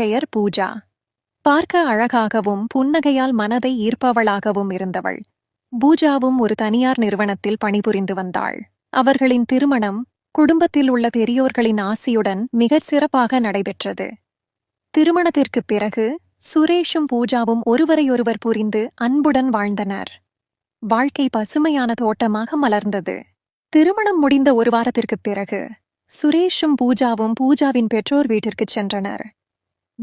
பெயர் பூஜா. பார்க்க அழகாகவும் புன்னகையால் மனதை ஈர்ப்பவளாகவும் இருந்தவள். பூஜாவும் ஒரு தனியார் நிறுவனத்தில் பணிபுரிந்து வந்தாள். அவர்களின் திருமணம் குடும்பத்தில் உள்ள பெரியோர்களின் ஆசியுடன் மிகச் சிறப்பாக நடைபெற்றது. திருமணத்திற்குப் பிறகு சுரேஷும் பூஜாவும் ஒருவரையொருவர் புரிந்து அன்புடன் வாழ்ந்தனர். வாழ்க்கை பசுமையான தோட்டமாக மலர்ந்தது. திருமணம் முடிந்த ஒரு வாரத்திற்குப் பிறகு சுரேஷும் பூஜாவும் பூஜாவின் பெற்றோர் வீட்டிற்குச் சென்றனர்.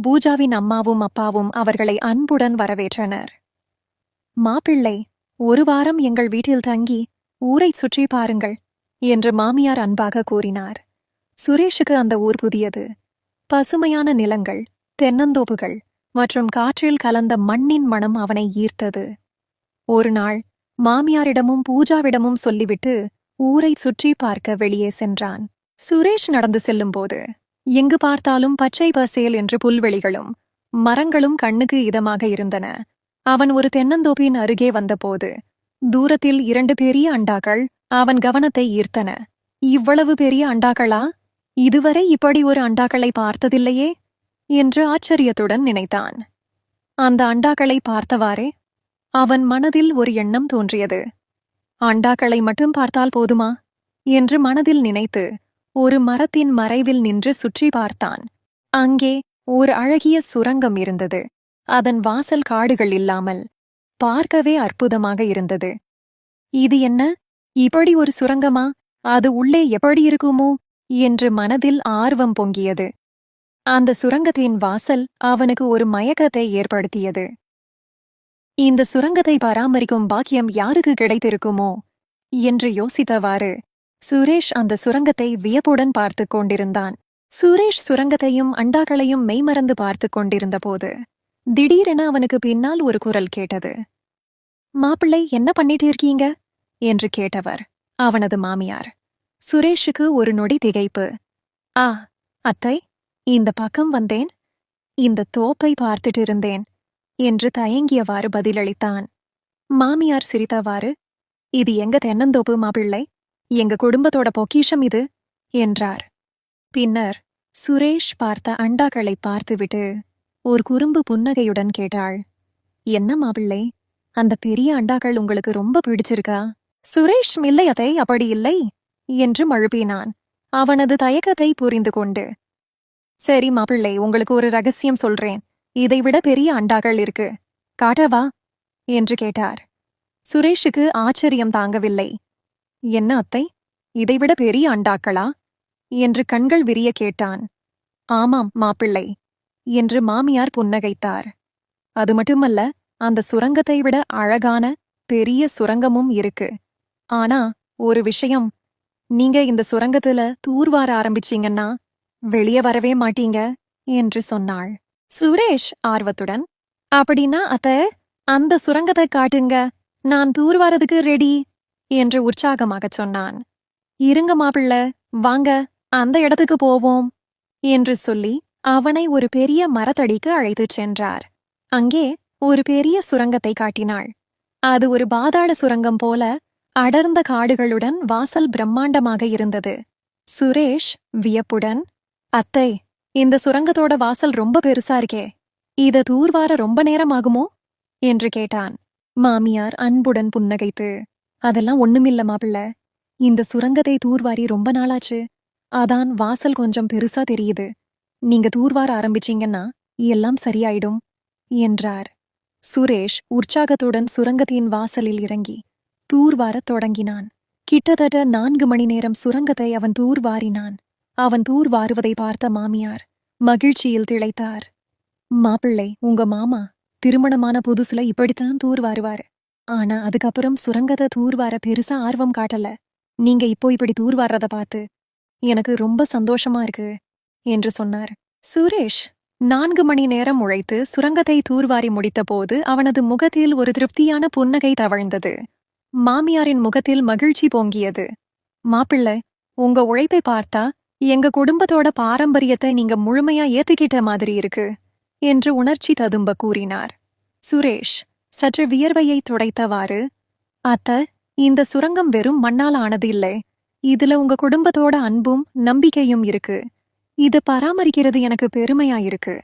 பூஜாவின் அம்மாவும் அப்பாவும் அவர்களை அன்புடன் வரவேற்றனர். மாப்பிள்ளை ஒரு வாரம் எங்கள் வீட்டில் தங்கி ஊரைச் சுற்றி பாருங்கள் என்று மாமியார் அன்பாக கூறினார். சுரேஷுக்கு அந்த ஊர் புதியது. பசுமையான நிலங்கள் தென்னந்தோப்புகள் மற்றும் காற்றில் கலந்த மண்ணின் மனம் அவனை ஈர்த்தது. ஒரு நாள் மாமியாரிடமும் பூஜாவிடமும் சொல்லிவிட்டு ஊரை சுற்றி பார்க்க வெளியே சென்றான். சுரேஷ் நடந்து செல்லும்போது எங்கு பார்த்தாலும் பச்சை பசேல் என்று புல்வெளிகளும் மரங்களும் கண்ணுக்கு இதமாக இருந்தன. அவன் ஒரு தென்னந்தோப்பின் அருகே வந்தபோது தூரத்தில் இரண்டு பெரிய அண்டாக்கள் அவன் கவனத்தை ஈர்த்தன. இவ்வளவு பெரிய அண்டாக்களா? இதுவரை இப்படி ஒரு அண்டாக்களை பார்த்ததில்லையே? என்று ஆச்சரியத்துடன் நினைத்தான். அந்த அண்டாக்களை பார்த்தவாறே அவன் மனதில் ஒரு எண்ணம் தோன்றியது. அண்டாக்களை மட்டும் பார்த்தால் போதுமா? என்று மனதில் நினைத்து ஒரு மரத்தின் மறைவில் நின்று சுற்றி பார்த்தான். அங்கே ஒரு அழகிய சுரங்கம் இருந்தது. அதன் வாசல் காடுகள் இல்லாமல் பார்க்கவே அற்புதமாக இருந்தது. இது என்ன? இப்படி ஒரு சுரங்கமா? அது உள்ளே எப்படி இருக்குமோ? என்று மனதில் ஆர்வம் பொங்கியது. அந்த சுரங்கத்தின் வாசல் அவனுக்கு ஒரு மயக்கத்தை ஏற்படுத்தியது. இந்த சுரங்கத்தை பராமரிக்கும் பாக்கியம் யாருக்கு கிடைத்திருக்குமோ? என்று யோசித்தவாறு சுரேஷ் அந்த சுரங்கத்தை வியப்புடன் பார்த்துக் கொண்டிருந்தான். சுரேஷ் சுரங்கத்தையும் அண்டாக்களையும் மெய்மறந்து பார்த்துக் கொண்டிருந்தபோது திடீரென அவனுக்கு பின்னால் ஒரு குரல் கேட்டது. மாப்பிள்ளை என்ன பண்ணிட்டு இருக்கீங்க என்று கேட்டவர் அவனது மாமியார். சுரேஷுக்கு ஒரு நொடி திகைப்பு. ஆ அத்தை இந்த பக்கம் வந்தேன். இந்த தோப்பை பார்த்துட்டு இருந்தேன் என்று தயங்கியவாறு பதிலளித்தான். மாமியார் சிரித்தவாறு இது எங்க தென்னந்தோப்பு மாப்பிள்ளை? எங்க குடும்பத்தோட பொக்கிஷம் இது என்றார். பின்னர் சுரேஷ் பார்த்த அண்டாக்களை பார்த்துவிட்டு ஒரு குறும்பு புன்னகையுடன் கேட்டாள். என்ன மாப்பிள்ளை அந்த பெரிய அண்டாக்கள் உங்களுக்கு ரொம்ப பிடிச்சிருக்கா? சுரேஷ் இல்லையதை அப்படி இல்லை என்று மழுப்பினான். அவனது தயக்கத்தை புரிந்து கொண்டு சரி மாப்பிள்ளை உங்களுக்கு ஒரு ரகசியம் சொல்றேன். இதைவிட பெரிய அண்டாக்கள் இருக்கு. காட்டவா என்று கேட்டார். சுரேஷுக்கு ஆச்சரியம் தாங்கவில்லை. என்ன அத்தை? இதைவிட பெரிய அண்டாக்களா? என்று கண்கள் விரிய கேட்டான். ஆமாம் மாப்பிள்ளை என்று மாமியார் புன்னகைத்தார். அது மட்டுமல்ல அந்த சுரங்கத்தை விட அழகான பெரிய சுரங்கமும் இருக்கு. ஆனா ஒரு விஷயம் நீங்க இந்த சுரங்கத்துல தூர்வார ஆரம்பிச்சீங்கன்னா வெளியே வரவே மாட்டீங்க என்று சொன்னாள். சுரேஷ் ஆர்வத்துடன் அப்படின்னா அத்த அந்த சுரங்கத்தை காட்டுங்க நான் தூர்வாரதுக்கு ரெடி என்று உற்சாகமாகச் சொன்னான். இருங்க மாப்பிள்ள வாங்க அந்த இடத்துக்கு போவோம் என்று சொல்லி அவனை ஒரு பெரிய மரத்தடிக்கு அழைத்துச் சென்றார். அங்கே ஒரு பெரிய சுரங்கத்தை காட்டினாள். அது ஒரு பாதாள சுரங்கம் போல அடர்ந்த காடுகளுடன் வாசல் பிரம்மாண்டமாக இருந்தது. சுரேஷ் வியப்புடன் அத்தை இந்த சுரங்கத்தோட வாசல் ரொம்ப பெருசா இருக்கே இத தூர்வார ரொம்ப நேரம் ஆகுமோ? என்று கேட்டான். மாமியார் அன்புடன் புன்னகைத்து அதெல்லாம் ஒண்ணுமில்ல மாப்பிள்ள. இந்த சுரங்கத்தை தூர்வாரி ரொம்ப நாளாச்சு. அதான் வாசல் கொஞ்சம் பெருசா தெரியுது. நீங்க தூர்வார ஆரம்பிச்சீங்கன்னா எல்லாம் சரியாயிடும் என்றார். சுரேஷ் உற்சாகத்துடன் சுரங்கத்தின் வாசலில் இறங்கி தூர்வாரத் தொடங்கினான். கிட்டத்தட்ட நான்கு மணி நேரம் சுரங்கத்தை அவன் தூர்வாரினான். அவன் தூர்வாருவதை பார்த்த மாமியார் மகிழ்ச்சியில் திளைத்தார். மாப்பிள்ளை உங்க மாமா திருமணமான புதுசுல இப்படித்தான் தூர்வாருவாரு. ஆனா அதுக்கப்புறம் சுரங்கத்தை தூர்வார பெருசா ஆர்வம் காட்டல. நீங்க இப்போ இப்படி தூர்வாரத பார்த்து எனக்கு ரொம்ப சந்தோஷமா இருக்கு என்று சொன்னார். சுரேஷ் நான்கு மணி நேரம் உழைத்து சுரங்கத்தை தூர்வாரி முடித்தபோது அவனது முகத்தில் ஒரு திருப்தியான புன்னகை தவழ்ந்தது. மாமியாரின் முகத்தில் மகிழ்ச்சி பொங்கியது. மாப்பிள்ளை உங்க உழைப்பை பார்த்தா எங்க குடும்பத்தோட பாரம்பரியத்தை நீங்க முழுமையா ஏத்துக்கிட்ட மாதிரி இருக்கு என்று உணர்ச்சி ததும்ப கூறினார். சுரேஷ் சற்று வியர்வையை துடைத்தவாறு அத்த இந்த சுரங்கம் வெறும் மண்ணால் ஆனது இல்லை இதுல உங்க குடும்பத்தோட அன்பும் நம்பிக்கையும் இருக்கு. இது பராமரிக்கிறது எனக்கு பெருமையா இருக்கு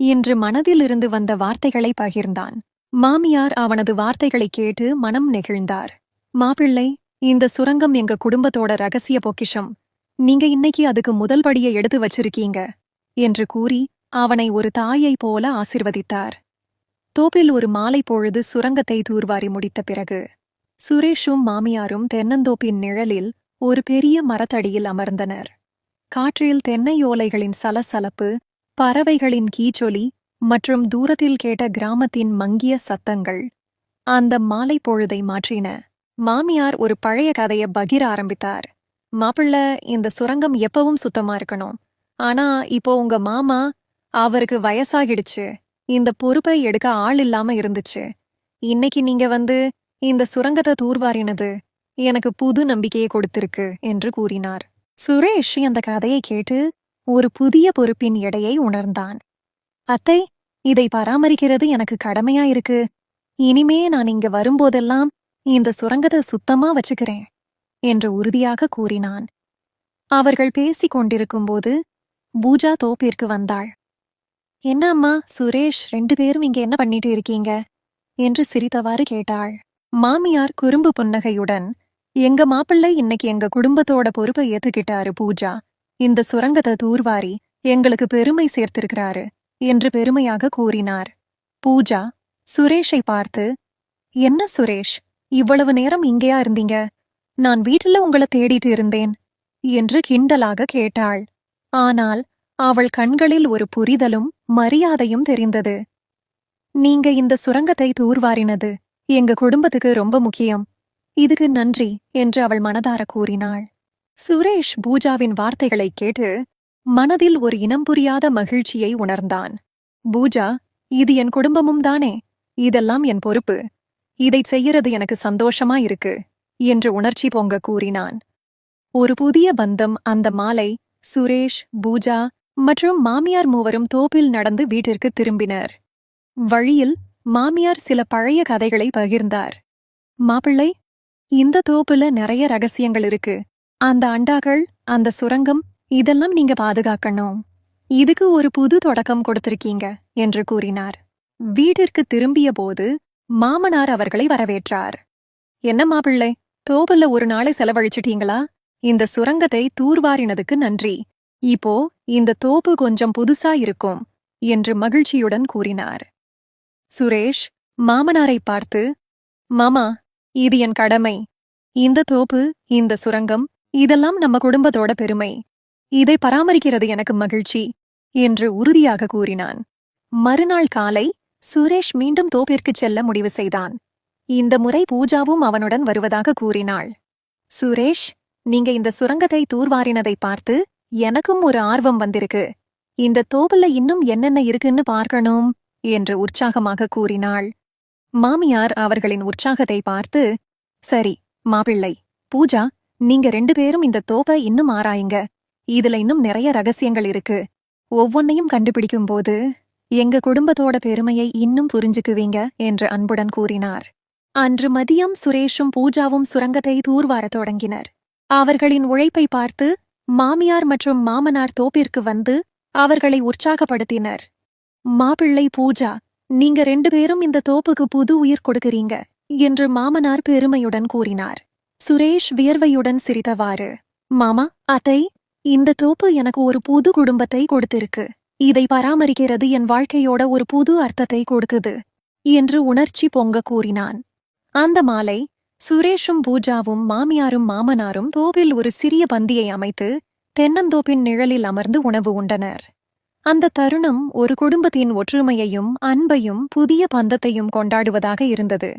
என்று மனதிலிருந்து வந்த வார்த்தைகளை பகிர்ந்தான். மாமியார் அவனது வார்த்தைகளை கேட்டு மனம் நெகிழ்ந்தார். மாப்பிள்ளை இந்த சுரங்கம் எங்க குடும்பத்தோட ரகசிய பொக்கிஷம். நீங்க இன்னைக்கு அதுக்கு முதல் படியை எடுத்து வச்சிருக்கீங்க என்று கூறி அவனை ஒரு தாயைப் போல ஆசிர்வதித்தார். தோப்பில் ஒரு மாலை பொழுது சுரங்கத்தை தூர்வாரி முடித்த பிறகு சுரேஷும் மாமியாரும் தென்னந்தோப்பின் நிழலில் ஒரு பெரிய மரத்தடியில் அமர்ந்தனர். காற்றில் தென்னை ஓலைகளின் சலசலப்பு பறவைகளின் கீச்சொலி மற்றும் தூரத்தில் கேட்ட கிராமத்தின் மங்கிய சத்தங்கள் அந்த மாலை பொழுதை மாற்றின. மாமியார் ஒரு பழைய கதையை பகிர ஆரம்பித்தார். மாப்பிள்ள இந்த சுரங்கம் எப்பவும் சுத்தமா இருக்கணும். ஆனா இப்போ உங்க மாமா அவருக்கு வயசாகிடுச்சு. இந்த பொறுப்பை எடுக்க ஆள் இல்லாம இருந்துச்சு. இன்னைக்கு நீங்க வந்து இந்த சுரங்கத்தை தூர்வாரினது எனக்கு புது நம்பிக்கையை கொடுத்திருக்கு என்று கூறினார். சுரேஷ் அந்த கதையை கேட்டு ஒரு புதிய பொறுப்பின் எடையை உணர்ந்தான். அத்தை இதை பராமரிக்கிறது எனக்கு கடமையா இருக்கு. இனிமே நான் இங்க வரும்போதெல்லாம் இந்த சுரங்கத்தை சுத்தமா வச்சுக்கிறேன் என்று உறுதியாக கூறினான். அவர்கள் பேசிக் கொண்டிருக்கும்போது பூஜா தோப்பிற்கு வந்தாள். என்ன அம்மா சுரேஷ் ரெண்டு பேரும் இங்க என்ன பண்ணிட்டு இருக்கீங்க? என்று சிரித்தவாறு கேட்டாள். மாமியார் குறும்பு புன்னகையுடன் எங்க மாப்பிள்ளை இன்னைக்கு எங்க குடும்பத்தோட பொறுப்பை ஏத்துக்கிட்டாரு பூஜா. இந்த சுரங்கத்தை தூர்வாரி எங்களுக்கு பெருமை சேர்த்திருக்கிறாரு என்று பெருமையாக கூறினார். பூஜா சுரேஷை பார்த்து என்ன சுரேஷ் இவ்வளவு நேரம் இங்கேயா இருந்தீங்க? நான் வீட்டுல உங்களை தேடிட்டு இருந்தேன் என்று கிண்டலாக கேட்டாள். ஆனால் அவள் கண்களில் ஒரு புரிதலும் மரியாதையும் தெரிந்தது. நீங்க இந்த சுரங்கத்தை தூர்வாரினது எங்க குடும்பத்துக்கு ரொம்ப முக்கியம். இதுக்கு நன்றி என்று அவள் மனதார கூறினாள். சுரேஷ் பூஜாவின் வார்த்தைகளைக் கேட்டு மனதில் ஒரு இனம் புரியாத மகிழ்ச்சியை உணர்ந்தான். பூஜா இது என் குடும்பமும் தானே. இதெல்லாம் என் பொறுப்பு. இதைச் செய்யறது எனக்கு சந்தோஷமா இருக்கு என்று உணர்ச்சி பொங்க கூறினான். ஒரு புதிய பந்தம் அந்த மாலை சுரேஷ் பூஜா மற்றும் மாமியார் மூவரும் தோப்பில் நடந்து வீட்டிற்கு திரும்பினர். வழியில் மாமியார் சில பழைய கதைகளை பகிர்ந்தார். மாப்பிள்ளை இந்த தோப்புல நிறைய ரகசியங்கள் இருக்கு. அந்த அண்டாக்கள் அந்த சுரங்கம் இதெல்லாம் நீங்க பாதுகாக்கணும். இதுக்கு ஒரு புது தொடக்கம் கொடுத்திருக்கீங்க என்று கூறினார். வீட்டிற்கு திரும்பிய போது மாமனார் அவர்களை வரவேற்றார். என்ன மாப்பிள்ளை தோப்புல ஒரு நாளை செலவழிச்சிட்டீங்களா? இந்த சுரங்கத்தை தூர்வாரினதுக்கு நன்றி. இப்போ இந்த தோப்பு கொஞ்சம் புதுசா இருக்கும் என்று மகிழ்ச்சியுடன் கூறினார். சுரேஷ் மாமனாரை பார்த்து மாமா இது என் கடமை. இந்த தோப்பு இந்த சுரங்கம் இதெல்லாம் நம்ம குடும்பத்தோட பெருமை. இதை பராமரிக்கிறது எனக்கு மகிழ்ச்சி என்று உறுதியாக கூறினான். மறுநாள் காலை சுரேஷ் மீண்டும் தோப்பிற்குச் செல்ல முடிவு செய்தான். இந்த முறை பூஜாவும் அவனுடன் வருவதாக கூறினாள். சுரேஷ் நீங்க இந்த சுரங்கத்தை தூர்வாரினதை பார்த்து எனக்கும் ஒரு ஆர்வம் வந்திருக்கு. இந்த தோப்புல இன்னும் என்னென்ன இருக்குன்னு பார்க்கணும் என்று உற்சாகமாக கூறினாள். மாமியார் அவர்களின் உற்சாகத்தை பார்த்து சரி மாப்பிள்ளை பூஜா நீங்க ரெண்டு பேரும் இந்த தோப்பை இன்னும் ஆராயுங்க. இதுல இன்னும் நிறைய ரகசியங்கள் இருக்கு. ஒவ்வொன்னையும் கண்டுபிடிக்கும்போது எங்க குடும்பத்தோட பெருமையை இன்னும் புரிஞ்சுக்குவீங்க என்று அன்புடன் கூறினார். அன்று மதியம் சுரேஷும் பூஜாவும் சுரங்கத்தை தூர்வாரத் தொடங்கினர். அவர்களின் உழைப்பை பார்த்து மாமியார் மற்றும் மாமனார் தோப்பிற்கு வந்து அவர்களை உற்சாகப்படுத்தினர். மாப்பிள்ளை பூஜா நீங்க ரெண்டு பேரும் இந்த தோப்புக்கு புது உயிர் கொடுக்கறீங்க என்று மாமனார் பெருமையுடன் கூறினார். சுரேஷ் வியர்வையுடன் சிரித்தவாறு மாமா அத்தை இந்த தோப்பு எனக்கு ஒரு புது குடும்பத்தை கொடுத்திருக்கு. இதை பராமரிக்கிறது என் வாழ்க்கையோட ஒரு புது அர்த்தத்தை கொடுக்குது என்று உணர்ச்சி பொங்க கூறினான். அந்த மாலை சுரேஷும் பூஜாவும் மாமியாரும் மாமனாரும் தோப்பில் ஒரு சிறிய பந்தியை அமைத்து தென்னந்தோப்பின் நிழலில் அமர்ந்து உணவு உண்டனர். அந்த தருணம் ஒரு குடும்பத்தின் ஒற்றுமையையும் அன்பையும் புதிய பந்தத்தையும் கொண்டாடுவதாக இருந்தது.